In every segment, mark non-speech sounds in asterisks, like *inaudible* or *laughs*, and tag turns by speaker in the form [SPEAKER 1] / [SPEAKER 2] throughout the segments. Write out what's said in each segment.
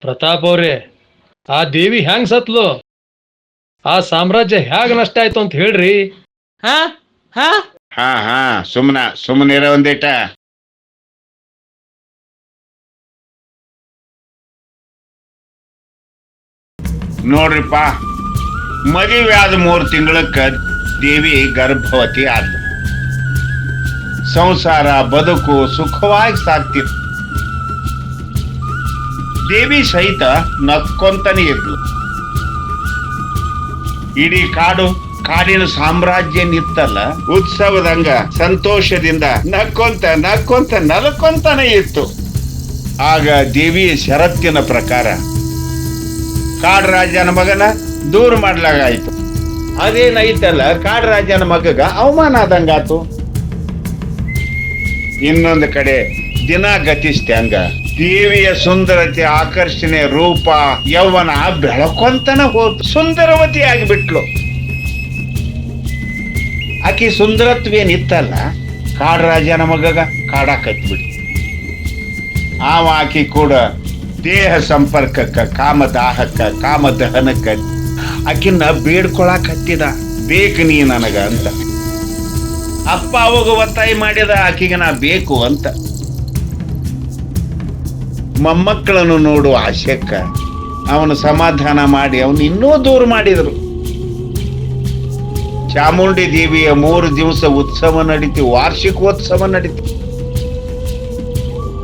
[SPEAKER 1] ಪ್ರತಾಪ್ ಅವ್ರೆ ಆ ದೇವಿ ಹ್ಯಾಂಗ್ ಸತ್ಲು? ಆ ಸಾಮ್ರಾಜ್ಯ ಹ್ಯಾಗ ನಷ್ಟ ಆಯ್ತು ಅಂತ ಹೇಳ್ರಿ. ಹಾ? ಹಾ?
[SPEAKER 2] ಹಾ ಹಾ ಸುಮ್ನ ಸುಮ್ಮನಿರ ಒಂದಿಟ. ನೋಡ್ರಿಪ್ಪ ಮದುವೆ ಆದ ಮೂರು ತಿಂಗಳಕ್ಕ ದೇವಿ ಗರ್ಭವತಿ ಆದ್ಲು. ಸಂಸಾರ ಬದುಕು ಸುಖವಾಗಿ ಸಾಕ್ತಿತ್ತು ದೇವಿ ಸಹಿತ ನಕ್ಕೊಂತಾನೆ ಇದ್ಲು. ಇಡೀ ಕಾಡು, ಕಾಡಿನ ಸಾಮ್ರಾಜ್ಯ ನಿತ್ತಲ್ಲ. ಉತ್ಸವದಂಗ ಸಂತೋಷದಿಂದ ನಕ್ಕೊಂತ ನಕ್ಕೊಂತ, ನಲ್ಕೊಂತಾನೆ ಇತ್ತು. ಆಗ ದೇವಿಯ ಷರತ್ತಿನ ಪ್ರಕಾರ ಕಾಡ್ ರಾಜನ ಮಗನ ದೂರ ಮಾಡ್ಲಾಗಾಯ್ತು. ಕಾಡ್ ರಾಜನ ಮಗಗ ಅವಮಾನ ಆದಂಗಾತು. ಇನ್ನೊಂದು ಕಡೆ ದಿನ ಗತಿಸ್ತ್ಯಾಂಗ ದೇವಿಯ ಸುಂದರತೆ ಆಕರ್ಷಣೆ ರೂಪ ಯೌವನ ಬೆಳಕೊಂತನ ಹೋದ್ ಸುಂದರವತಿ ಆಗಿಬಿಟ್ಲು. ಆಕಿ ಸುಂದರತ್ವೇನಿತ್ತಲ್ಲ ಕಾಡರಾಜನ ಮಗಗ ಕತ್ಬಿಡಿ. ಆವ ಆಕೆ ಕೂಡ ದೇಹ ಸಂಪರ್ಕಕ್ಕ, ಕಾಮದಾಹಕ್ಕ, ಕಾಮದಹನಕ್ಕ, ಆಕಿನ್ನ ಬೇಡ್ಕೊಳಕ್ ಹತ್ತಿದ. ಬೇಕು ನೀ ನನಗ ಅಂತ. ಅಪ್ಪ ಅವಾಗ ಒತ್ತಾಯ ಮಾಡಿದ ಆಕಿಗೆ ನಾ ಬೇಕು ಅಂತ. ಮೊಮ್ಮಕ್ಕಳನ್ನು ನೋಡುವ ಆಶಕ್ಕ ಅವನು ಸಮಾಧಾನ ಮಾಡಿ ಅವನು ಇನ್ನೂ ದೂರ ಮಾಡಿದರು. ಚಾಮುಂಡಿ ದೇವಿಯ ಮೂರು ದಿವಸ ಉತ್ಸವ ನಡೀತಿ, ವಾರ್ಷಿಕೋತ್ಸವ ನಡೀತಿ.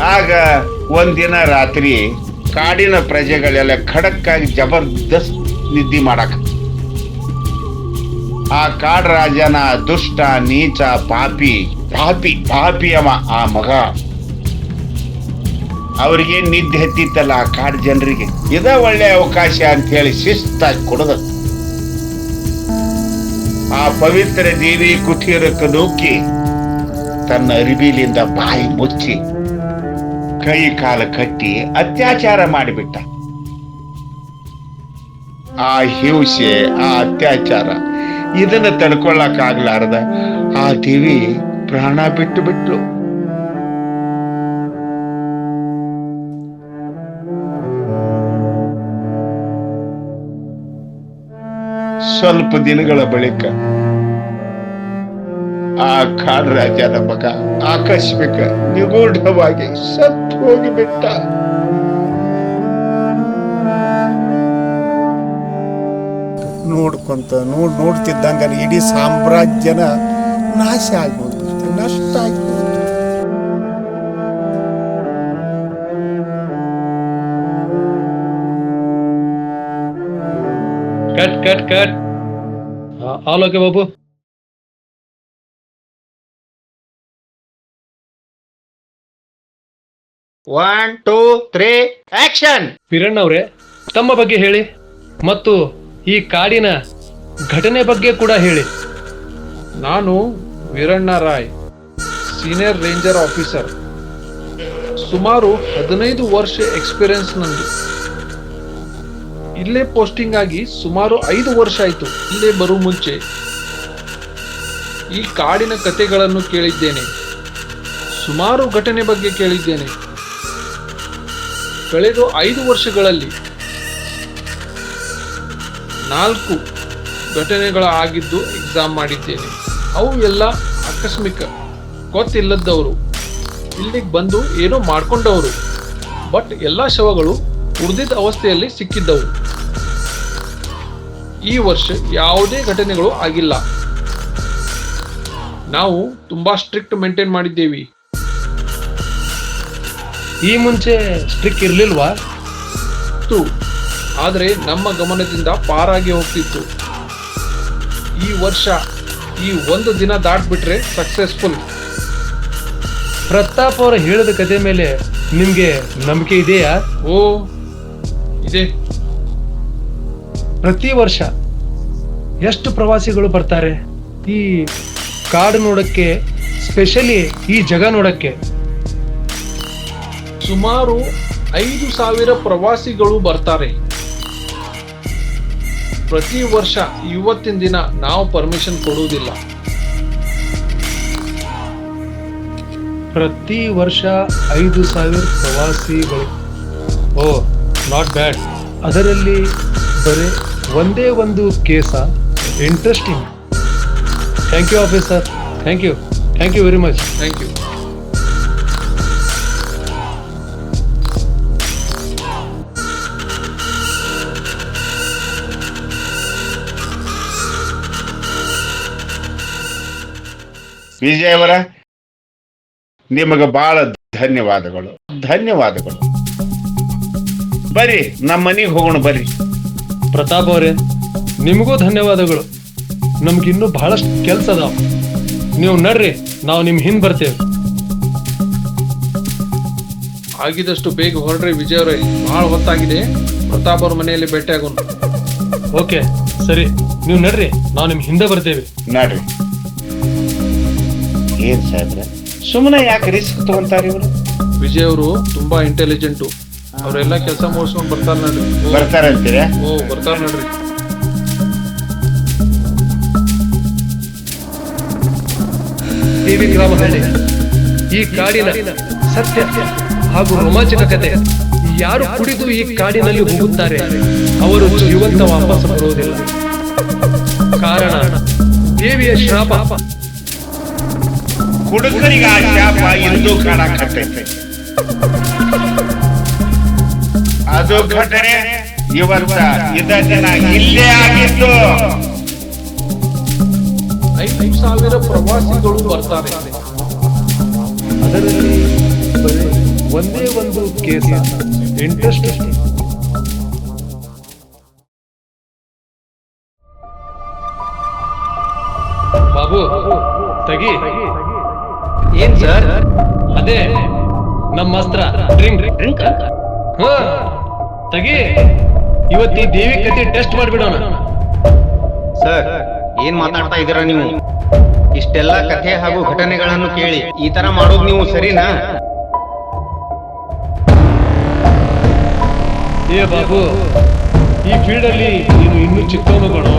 [SPEAKER 2] ಆಗ ಒಂದಿನ ರಾತ್ರಿ ಕಾಡಿನ ಪ್ರಜೆಗಳೆಲ್ಲ ಖಡಕ್ಕಾಗಿ ಜಬರ್ದಸ್ತ್ ನಿದ್ದೆ ಮಾಡಕ. ಆ ಕಾಡ್ ರಾಜನ ದುಷ್ಟ, ನೀಚ, ಪಾಪಿ ಪಾಪಿ ಪಾಪಿ ಅವ ಆ ಮಗ. ಅವರಿಗೆ ನಿದ್ದೆ ಹತ್ತಿತ್ತಲ್ಲ ಆ ಕಾಡು ಜನರಿಗೆ. ಇದ ಒಳ್ಳೆ ಅವಕಾಶ ಅಂತ ಹೇಳಿ ಶಿಸ್ತಾಗಿ ಕೊಡದ. ಆ ಪವಿತ್ರ ದೇವಿ ಕುಟೀರಕ್ಕೆ ನೂಕಿ ತನ್ನ ಅರಿಬಿಲಿಂದ ಬಾಯಿ ಮುಚ್ಚಿ ಕೈ ಕಾಲ ಕಟ್ಟಿ ಅತ್ಯಾಚಾರ ಮಾಡಿಬಿಟ್ಟ. ಆ ಹಿಂಸೆ ಆ ಅತ್ಯಾಚಾರ ಇದನ್ನ ತಡ್ಕೊಳ್ಳಕ್ಕಾಗ್ಲಾರ್ದ ಆ ದೇವಿ ಪ್ರಾಣ ಬಿಟ್ಟು ಬಿಟ್ಲು. ಸ್ವಲ್ಪ ದಿನಗಳ ಬಳಿಕ ಆ ಕಾಡರಾಜನ ಮಗ ಆಕಸ್ಮಿಕ ನಿಗೂಢವಾಗಿ ಸತ್ತು ಹೋಗಿಬಿಟ್ಟ.
[SPEAKER 3] ನೋಡ್ಕೊಂತ ನೋಡ್ ನೋಡ್ತಿದ್ದಂಗ ಇಡೀ ಸಾಮ್ರಾಜ್ಯನ ನಾಶ ಆಗ್ಬೋದು ನಷ್ಟ ಆಗ್ಬೋದು
[SPEAKER 1] ಕಟ್ ಕಟ್ ಕಟ್. ಆಲೋಕೆ Babu.
[SPEAKER 2] One two three action
[SPEAKER 1] Kiran ಅವರೇ ತಮ್ಮ ಬಗ್ಗೆ ಹೇಳಿ ಮತ್ತು ಈ ಕಾಡಿನ ಘಟನೆ ಬಗ್ಗೆ ಕೂಡ ಹೇಳಿ.
[SPEAKER 4] ನಾನು Veeranna Rai senior ranger officer ಸುಮಾರು ಹದಿನೈದು ವರ್ಷ ಎಕ್ಸ್ಪೀರಿಯನ್ಸ್ ನಂದು. ಇಲ್ಲೇ ಪೋಸ್ಟಿಂಗ್ ಆಗಿ ಸುಮಾರು ಐದು ವರ್ಷ ಆಯಿತು. ಇಲ್ಲೇ ಬರುವ ಮುಂಚೆ ಈ ಕಾಡಿನ ಕತೆಗಳನ್ನು ಕೇಳಿದ್ದೇನೆ. ಸುಮಾರು ಘಟನೆ ಬಗ್ಗೆ ಕೇಳಿದ್ದೇನೆ. ಕಳೆದ ಐದು ವರ್ಷಗಳಲ್ಲಿ ನಾಲ್ಕು ಘಟನೆಗಳು ಆಗಿದ್ದು ಎಕ್ಸಾಮ್ ಮಾಡಿದ್ದೇನೆ. ಅವು ಎಲ್ಲ ಆಕಸ್ಮಿಕ. ಗೊತ್ತಿಲ್ಲದವರು. ಇಲ್ಲಿಗೆ ಬಂದು ಏನೋ ಮಾಡ್ಕೊಂಡವರು. ಬಟ್ ಎಲ್ಲ ಶವಗಳು ಉಳಿದಿದ್ದ ಅವಸ್ಥೆಯಲ್ಲಿ ಸಿಕ್ಕಿದ್ದವು. ಈ ವರ್ಷ ಯಾವುದೇ ಘಟನೆಗಳು ಆಗಿಲ್ಲ. ನಾವು ತುಂಬಾ ಸ್ಟ್ರಿಕ್ಟ್ ಮೇಂಟೈನ್ ಮಾಡಿದ್ದೇವೆ.
[SPEAKER 1] ಈ ಮುಂಚೆ ಸ್ಟ್ರಿಕ್ ಇರ್ಲಿಲ್ವಾ?
[SPEAKER 4] ಆದ್ರೆ ಆದರೆ ನಮ್ಮ ಗಮನದಿಂದ ಪಾರಾಗಿ ಹೋಗ್ತಿತ್ತು. ಈ ವರ್ಷ ಈ ಒಂದು ದಿನ ದಾಟ್ಬಿಟ್ರೆ ಸಕ್ಸಸ್ಫುಲ್
[SPEAKER 1] ಪ್ರತಾಪ್ ಅವರು ಹೇಳಿದ ಕತೆ ಮೇಲೆ ನಿಮಗೆ ನಂಬಿಕೆ ಇದೆಯಾ?
[SPEAKER 4] ಓ ಇದೆ
[SPEAKER 1] ಪ್ರತಿ ವರ್ಷ ಎಷ್ಟು ಪ್ರವಾಸಿಗಳು ಬರ್ತಾರೆ? ಈ ಕಾಡು ನೋಡಕ್ಕೆ ಸ್ಪೆಷಲಿ ಈ ಜಗ ನೋಡಕ್ಕೆ.
[SPEAKER 4] ಸುಮಾರು ಐದು ಸಾವಿರ ಪ್ರವಾಸಿಗಳು ಬರ್ತಾರೆ. ಪ್ರತಿ ವರ್ಷ ಇವತ್ತಿನ ದಿನ ನಾವು ಪರ್ಮಿಷನ್ ಕೊಡುವುದಿಲ್ಲ.
[SPEAKER 1] ಪ್ರತಿ ವರ್ಷ ಐದು ಸಾವಿರ ಪ್ರವಾಸಿಗಳು. ಓ ನಾಟ್ ಬ್ಯಾಡ್ ಅದರಲ್ಲಿ ಬರೀ ಒಂದೇ ಒಂದು case interesting thank you officer thank you thank you very much
[SPEAKER 4] thank you
[SPEAKER 2] ವಿಜಯವರ ನಿಮಗೆ ಬಹಳ ಧನ್ಯವಾದಗಳು. ಧನ್ಯವಾದಗಳು. ಬರ್ರಿ ನಮ್ಮ ಮನೆಗೆ ಹೋಗೋಣ ಬರ್ರಿ.
[SPEAKER 1] ಪ್ರತಾಪ್ ಅವರೇ ನಿಮಗೂ ಧನ್ಯವಾದಗಳು. ನಮ್ಗಿನ್ನೂ ಬಹಳಷ್ಟು ಕೆಲಸ ಅದಾವ. ನೀವು ನಡ್ರಿ ನಾವು ನಿಮ್ಮ ಹಿಂದ್ ಬರ್ತೇವೆ.
[SPEAKER 4] ಆಗಿದಷ್ಟು ಬೇಗ ಹೊರಡ್ರಿ ವಿಜಯ್ ಅವರೇ ಬಹಳ ಹೊತ್ತಾಗಿದೆ. ಪ್ರತಾಪ್ ಅವ್ರ ಮನೆಯಲ್ಲಿ ಭೇಟಿಯಾಗೋಣ
[SPEAKER 1] ಓಕೆ ಸರಿ ನೀವು ನಡ್ರಿ ನಾವು ನಿಮ್ ಹಿಂದೆ ಬರ್ತೇವೆ.
[SPEAKER 2] ನಡ್ರಿ. ಏನ್ ಸಾಹೇಬ್ರೆ ಸುಮ್ಮನೆ ಯಾಕೆ ರಿಸ್ಕ್ ತಗೊಂತಾರೆ ಇವರು?
[SPEAKER 4] ವಿಜಯ್ ಅವರು ತುಂಬಾ ಇಂಟೆಲಿಜೆಂಟು ಅವರೆಲ್ಲ ಕೆಲಸ ಮುಗಿಸ್ಕೊಂಡು ಬರ್ತಾರ ನೋಡ್ರಿ. ಬರ್ತಾರೆ
[SPEAKER 2] ಬರ್ತಾರಂತೀರ?
[SPEAKER 4] ಓ ಬರ್ತಾರ ನೋಡ್ರಿ.
[SPEAKER 1] ಟಿವಿ ಗ್ರಾಮದಲ್ಲಿ ಈ ಕಾಡಿನ ಸತ್ಯ ಹಾಗೂ ರೋಮಾಂಚಕ ಕತೆ ಯಾರು ಕುಡಿದು ಈ ಕಾಡಿನಲ್ಲಿ ಹೋಗುತ್ತಾರೆ ಅವರು ಜೀವಂತ ವಾಪಸ್ ಬರುವುದಿಲ್ಲ. ಕಾರಣ ದೇವಿಯ ಶಾಪ
[SPEAKER 2] ಹುಡುಗರಿಗೆ ಆ ಶಾಪ ಎಂದೂ ಕಾಡಕತ್ತೈತೆ ಅದು ಘಟನೆ ಇವತ್ತ ಇದ ದಿನ ಇಲ್ಲೇ ಆಗಿತ್ತು
[SPEAKER 4] ಐದು ಸಾವಿರ ಪ್ರವಾಸಿಗಳು ಬರ್ತಾರೆ.
[SPEAKER 1] ಅದರಲ್ಲಿ ಒಂದೇ ಒಂದು ಕೇಸ್ ಇಂಟ್ರೆಸ್ಟ್ ಬಾಬು ತಗಿ.
[SPEAKER 5] ಏನ್ ಸರ್?
[SPEAKER 1] ಅದೇ ನಮ್ಮ ಅಸ್ತ್ರ. ಡ್ರಿಂಕ್
[SPEAKER 5] ಡ್ರಿಂಕ್
[SPEAKER 1] ಹಾ ತಗಿ. ಇವತ್ತು ದೇವಿ ಕತೆ ಟೆಸ್ಟ್ ಮಾಡ್ಬಿಡೋಣ.
[SPEAKER 5] ಸರ್ ಏನ್ ಮಾತಾಡ್ತಾ ಇದ್ದೀರಾ ನೀವು? ಇಷ್ಟೆಲ್ಲ ಕಥೆ ಹಾಗೂ ಘಟನೆಗಳನ್ನು ಕೇಳಿ ಈ ತರ ಮಾಡೋದು ನೀವು ಸರಿನಾ?
[SPEAKER 1] ಏ ಬಾಬು ಈ ಫೀಲ್ಡ್ ಅಲ್ಲಿ ನೀನು ಇನ್ನೂ ಚಿಕ್ಕವನು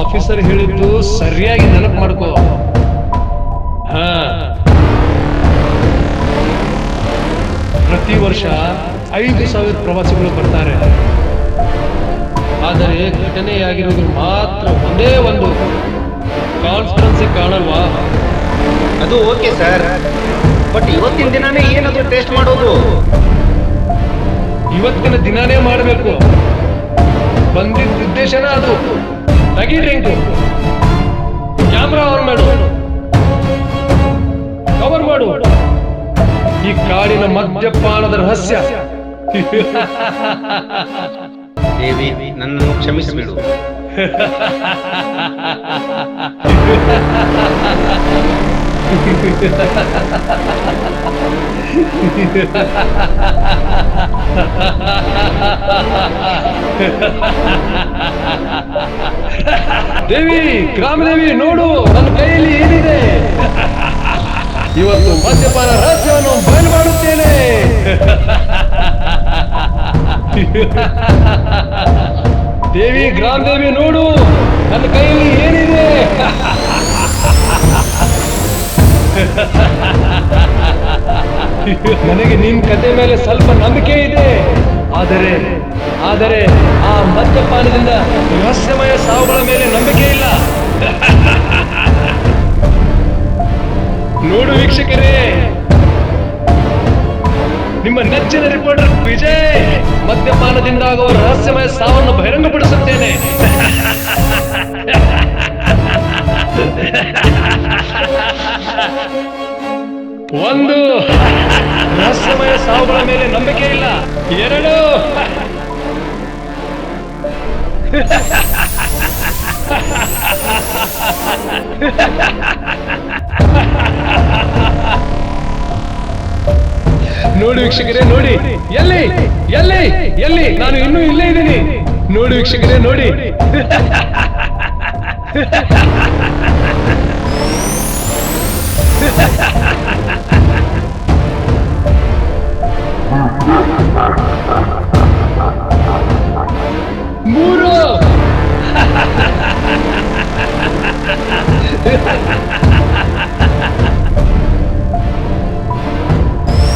[SPEAKER 1] ಆಫೀಸರ್ ಹೇಳಿದ್ದು ಸರಿಯಾಗಿ ನೆನಪು ಮಾಡ್ಕೋ. ವರ್ಷ ಐದು ಸಾವಿರ ಪ್ರವಾಸಿಗಳು ಬರ್ತಾರೆ. ಆದರೆ ಘಟನೆಯಾಗಿರುವುದು ಮಾತ್ರ ಒಂದೇ ಒಂದು ಕಾನ್ಫರೆನ್ಸ್ ಕಾಣಲ್ವಾ?
[SPEAKER 5] ಅದು ಓಕೆ ಸರ್ ಬಟ್ ಇವತ್ತಿನ ದಿನಾನೇ ಏನದು ಟೇಸ್ಟ್ ಮಾಡೋದು?
[SPEAKER 1] ಇವತ್ತಿನ ದಿನಾನೇ ಮಾಡಬೇಕು. ಬಂದಿದ್ದ ಉದ್ದೇಶನ ಅದು. ತಗಿ ಡ್ರಿಂಕ್ ಕ್ಯಾಮ್ರಾ ಆನ್ ಮಾಡು. ಕವರ್ ಮಾಡು. ಈ ಕಾಡಿನ ಮದ್ಯಪಾನದ ರಹಸ್ಯ.
[SPEAKER 5] ದೇವಿ ನನ್ನನ್ನು ಕ್ಷಮಿಸಿಬಿಡು.
[SPEAKER 1] ದೇವಿ ಗ್ರಾಮದೇವಿ ನೋಡು ನನ್ನ ಕೈಯಲ್ಲಿ ಏನಿದೆ? ಇವತ್ತು ಮದ್ಯಪಾನ ರಹಸ್ಯವನ್ನು ಬಯಲು ಮಾಡುತ್ತೇನೆ. ದೇವಿ ಗ್ರಾಮ ದೇವಿ ನೋಡು, ನನ್ನ ಕೈಯಲ್ಲಿ ಏನಿದೆ? ನನಗೆ ನಿನ್ ಕತೆ ಮೇಲೆ ಸ್ವಲ್ಪ ನಂಬಿಕೆ ಇದೆ. ಆದರೆ ಆದರೆ ಆ ಮದ್ಯಪಾನದಿಂದ ರಹಸ್ಯಮಯ ಸಾವುಗಳ ಮೇಲೆ ನಂಬಿಕೆ ಇಲ್ಲ. ನೋಡು ವೀಕ್ಷಕರೇ. ನಿಮ್ಮ ನೆಚ್ಚಿನ ರಿಪೋರ್ಟರ್ ವಿಜಯ್. ಮದ್ಯಪಾನದಿಂದ ಆಗುವ ರಹಸ್ಯಮಯ ಸಾವನ್ನು ಬಹಿರಂಗಪಡಿಸುತ್ತೇನೆ. ಒಂದು ರಹಸ್ಯಮಯ ಸಾವುಗಳ ಮೇಲೆ ನಂಬಿಕೆ ಇಲ್ಲ. ಎರಡು *laughs* *laughs* ನೋಡಿ ವೀಕ್ಷಕರೇ ನೋಡಿ. ಎಲ್ಲಿ? ಎಲ್ಲಿ? ಎಲ್ಲಿ? ನಾನು ಇನ್ನೂ ಇಲ್ಲೇ ಇದ್ದೀನಿ. ನೋಡಿ ವೀಕ್ಷಕರೇ ನೋಡಿ. ಮೂರು *laughs*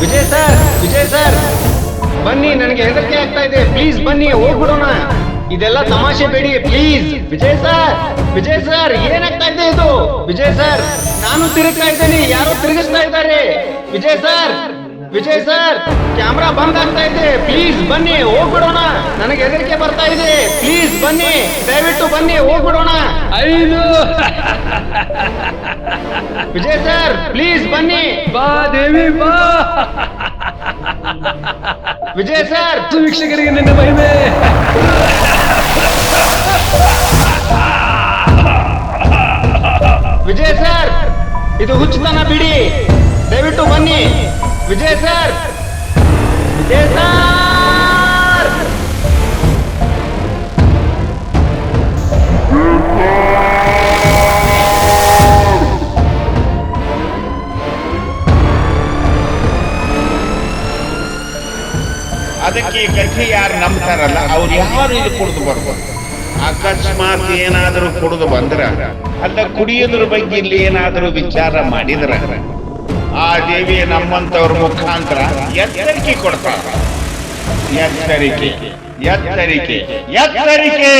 [SPEAKER 5] ವಿಜಯ್ ಸರ್ ವಿಜಯ್ ಸರ್. ಬನ್ನಿ, ನನಗೆ ಹೆದರಿಕೆ ಆಗ್ತಾ ಇದೆ. ಪ್ಲೀಸ್ ಬನ್ನಿ, ಹೋಗ್ಬಿಡೋಣ. ಇದೆಲ್ಲ ತಮಾಷೆ ಬೇಡಿ, please. Vijay sir Vijay sir, ಏನಾಗ್ತಾ ಇದೆ ಇದು? ವಿಜಯ್ ಸರ್, ನಾನು ತಿರುಗ್ತಾ ಇದ್ದೇನೆ. ಯಾರೋ ತಿರುಗಿಸ್ತಾ ಇದ್ದಾರೆ. Vijay sir Vijay sir camera ಬಂದ್ ಆಗ್ತಾ ಇದೆ. ಪ್ಲೀಸ್ ಬನ್ನಿ ಹೋಗ್ಬಿಡೋಣ. ನನಗೆ ಹೆದರಿಕೆ ಬರ್ತಾ ಇದೆ. ಪ್ಲೀಸ್ ಬನ್ನಿ ದಯವಿಟ್ಟು ಬನ್ನಿ ಹೋಗ್ಬಿಡೋಣ.
[SPEAKER 1] ಐದು.
[SPEAKER 5] ವಿಜಯ್ ಸರ್ ಪ್ಲೀಸ್ ಬನ್ನಿ.
[SPEAKER 1] ಬಾ ದೇವಿ ಬಾ.
[SPEAKER 5] ವಿಜಯ್ ಸರ್.
[SPEAKER 1] ವೀಕ್ಷಕರಿಗೆ ನಿನ್ನ ಮಹಿಮೆ.
[SPEAKER 5] ವಿಜಯ್ ಸರ್ ಇದು ಹುಚ್ಚುತನ ಬಿಡಿ. ದಯವಿಟ್ಟು ಬನ್ನಿ. ವಿಜಯ್ ಸರ್! ವಿಜಯ್ ಸರ್!
[SPEAKER 2] ಅದಕ್ಕೆ ಕಥೆ ಯಾರು ನಂಬ್ತಾರಲ್ಲ, ಅವ್ರು ಯಾರು ಇದು ಕುಡಿದು ಬರ್ಬೋದು ಅಕಸ್ಮಾತ್ ಏನಾದರೂ ಕುಡಿದು ಬಂದ್ರ, ಅಲ್ಲ ಕುಡಿಯೋದ್ರ ಬಗ್ಗೆ ಇಲ್ಲಿ ಏನಾದರೂ ವಿಚಾರ ಮಾಡಿದ್ರ? ಆ ದೇವಿ ನಮ್ಮಂತವ್ರ ಮುಖಾಂತರ ಎಚ್ಚರಿಕೆ ಕೊಡ್ತಾರೆ ಎಚ್ಚರಿಕೆ ಎಚ್ಚರಿಕೆ ಎಚ್ಚರಿಕೆ.